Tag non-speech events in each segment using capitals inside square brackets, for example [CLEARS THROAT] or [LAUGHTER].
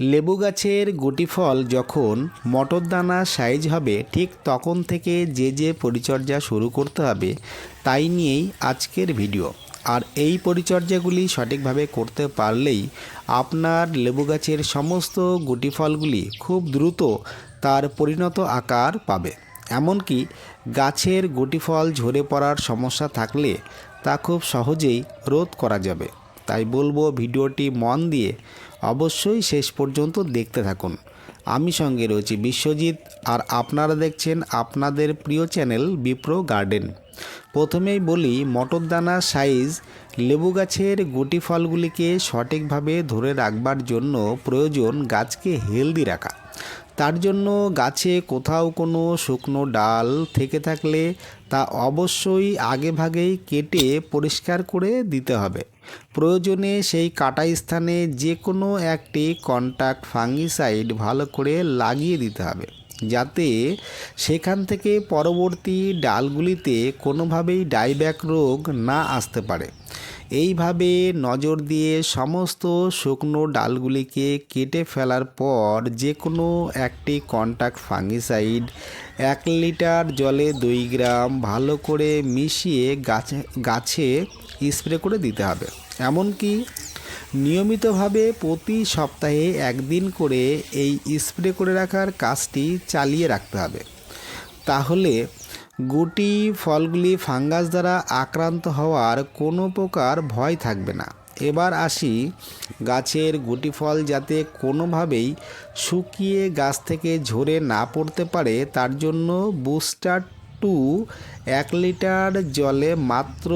লেবু গাছের গুটি ফল যখন মটর দানা সাইজ হবে, ঠিক তখন থেকে যে যে পরিচর্যা শুরু করতে হবে, তাই নিয়েই আজকের ভিডিও। আর এই পরিচর্যাগুলি সঠিকভাবে করতে পারলেই আপনার লেবু গাছের সমস্ত গুটি ফলগুলি খুব দ্রুত তার পরিণত আকার পাবে। এমনকি গাছের গুটি ফল ঝরে পড়ার সমস্যা থাকলে তা খুব সহজেই রোধ করা যাবে। তাই বলব ভিডিওটি মন দিয়ে অবশ্যই শেষ পর্যন্ত দেখতে থাকুন। আমি সঙ্গে রয়েছি বিশ্বজিৎ আর আপনারা দেখছেন আপনাদের প্রিয় চ্যানেল বিপ্রো গার্ডেন। প্রথমেই বলি মটর দানা সাইজ লেবু গাছের গুটি ফলগুলিকে সঠিকভাবে ধরে রাখবার জন্য প্রয়োজন গাছকে হেলদি রাখা। তার জন্য গাছে কোথাও কোনো শুকনো ডাল থেকে থাকলে তা অবশ্যই আগে ভাগেই কেটে পরিষ্কার করে দিতে হবে। প্রয়োজনে সেই কাটা স্থানে যে কোনো একটি কন্ট্যাক্ট ফাঙ্গিসাইড ভালো করে লাগিয়ে দিতে হবে, যাতে সেখান থেকে পরবর্তী ডালগুলিতে কোনোভাবেই ডাইব্যাক রোগ না আসতে পারে। এইভাবে নজর দিয়ে সমস্ত শুকনো ডালগুলিকে কেটে ফেলার পর যে কোনো একটি কন্ট্যাক্ট ফাঙ্গিসাইড এক লিটার জলে দুই গ্রাম ভালো করে মিশিয়ে গাছে গাছে স্প্রে করে দিতে হবে। এমনকি নিয়মিতভাবে প্রতি সপ্তাহে একদিন করে এই স্প্রে করে রাখার কাজটি চালিয়ে রাখতে হবে। তাহলে গুটি ফলগুলি ফাঙ্গাস দ্বারা আক্রান্ত হওয়ার কোনো প্রকার ভয় থাকবে না। এবার আসি গাছের গুটি ফল যাতে কোনোভাবেই শুকিয়ে গাছ থেকে ঝরে না পড়তে পারে, তার জন্য বুস্টার টু এক লিটার জলে মাত্র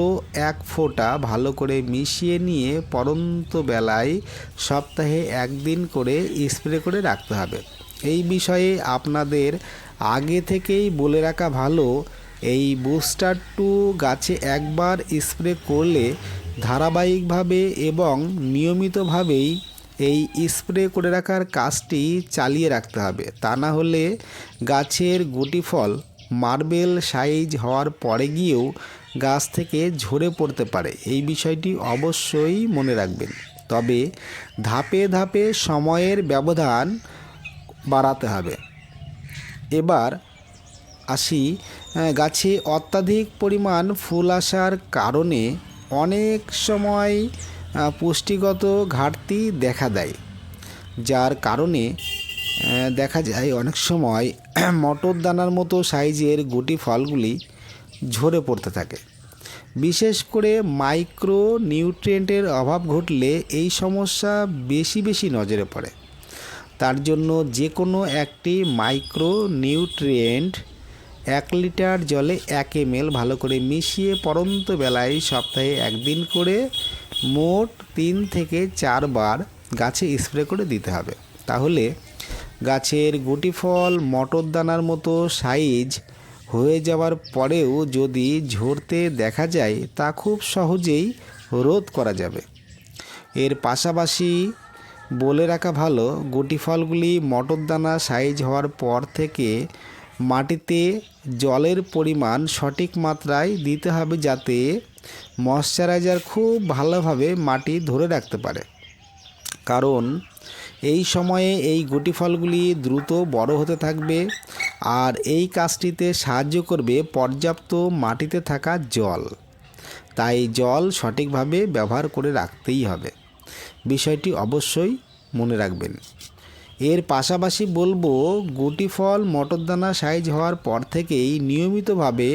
এক ফোঁটা ভালো করে মিশিয়ে নিয়ে পরন্ত বেলায় সপ্তাহে একদিন করে স্প্রে করে রাখতে হবে। এই বিষয়ে আপনাদের আগে থেকেই বলে রাখা ভালো, এই বুস্টার টু গাছে একবার স্প্রে করলে ধারাবাহিকভাবে এবং নিয়মিতভাবেই এই স্প্রে করে রাখার কাজটি চালিয়ে রাখতে হবে। তা না হলে গাছের গুটি ফল মার্বেল সাইজ হওয়ার পরে গিয়েও গাছ থেকে ঝরে পড়তে পারে। এই বিষয়টি অবশ্যই মনে রাখবেন। তবে ধাপে ধাপে সময়ের ব্যবধান বাড়াতে হবে। এবার আসি গাছে অত্যাধিক পরিমাণ ফুল আসার কারণে অনেক সময় পুষ্টিগত ঘাটতি দেখা দেয়, যার কারণে দেখা যায় অনেক সময় [CLEARS THROAT] মটর দানার মতো সাইজের গুটি ফলগুলি ঝরে পড়তে থাকে। বিশেষ করে মাইক্রো নিউট্রিয়েন্টের অভাব ঘটলে এই সমস্যা বেশি বেশি নজরে পড়ে। তার জন্য যে কোনো একটি মাইক্রো নিউট্রিয়েন্ট এক লিটার জলে এক এম ভালো করে মিশিয়ে পরন্ত বেলায় সপ্তাহে একদিন করে মোট তিন থেকে চারবার গাছে স্প্রে করে দিতে হবে। তাহলে গাছের গুটি ফল, মটর দানার মতো সাইজ হয়ে যাওয়ার পরেও যদি ঝরতে দেখা যায়, তা খুব সহজেই রোধ করা যাবে। এর পাশাপাশি বলে রাখা ভালো, গুটি ফলগুলি মটর দানা সাইজ হওয়ার পর থেকে মাটিতে জলের পরিমাণ সঠিক মাত্রায় দিতে হবে যাতে ময়শ্চারাইজার খুব ভালোভাবে মাটি ধরে রাখতে পারে। কারণ এই সময়ে এই গুটি ফলগুলি দ্রুত বড় হতে থাকবে আর এই কাজটিতে সাহায্য করবে পর্যাপ্ত মাটিতে থাকা জল। তাই জল সঠিকভাবে ব্যবহার করে রাখতেই হবে। বিষয়টি অবশ্যই মনে রাখবেন। এর পাশাপাশি বলব, গুটি ফল, মটরদানা সাইজ হওয়ার পর থেকেই নিয়মিতভাবে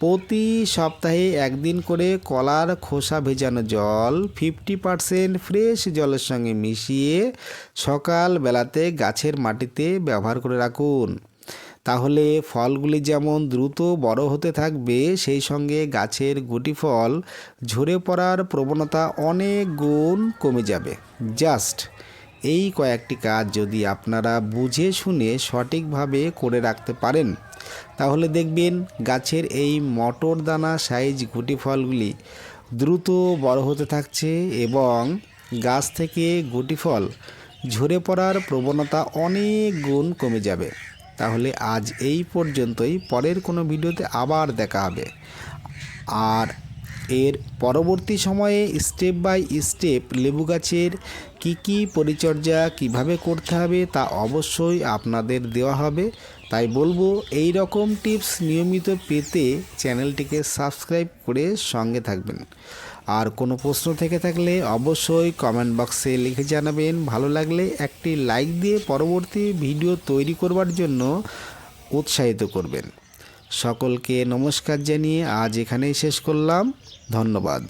প্রতি সপ্তাহে একদিন করে কলার খোসা ভেজানো জল ফিফটি পারসেন্ট ফ্রেশ জলের সঙ্গে মিশিয়ে সকাল বেলাতে গাছের মাটিতে ব্যবহার করে রাখুন। তাহলে ফলগুলি যেমন দ্রুত বড় হতে থাকবে, সেই সঙ্গে গাছের গুটি ফল ঝরে পড়ার প্রবণতা অনেক গুণ কমে যাবে। জাস্ট এই কয়েকটি কাজ যদি আপনারা বুঝে শুনে সঠিকভাবে করে রাখতে পারেন, তাহলে দেখবেন গাছের এই মটর দানা সাইজ গুটি ফলগুলি দ্রুত বড় হতে থাকছে এবং গাছ থেকে গুটি ফল ঝরে পড়ার প্রবণতা অনেক গুণ কমে যাবে। তাহলে আজ এই পর্যন্তই। পরের কোনো ভিডিওতে আবার দেখা হবে। আর এর পরবর্তী সময়ে স্টেপ বাই স্টেপ লেবু গাছের কি কি পরিচর্যা কীভাবে করতে হবে তা অবশ্যই আপনাদের দেওয়া হবে। তাই বলব, এই রকম টিপস নিয়মিত পেতে চ্যানেলটিকে সাবস্ক্রাইব করে সঙ্গে থাকবেন। আর কোনো প্রশ্ন থেকে থাকলে অবশ্যই কমেন্ট বক্সে লিখে জানাবেন। ভালো লাগলে একটি লাইক দিয়ে পরবর্তী ভিডিও তৈরি করবার জন্য উৎসাহিত করবেন। সকলকে নমস্কার জানিয়ে আজ এখানেই শেষ করলাম। ধন্যবাদ।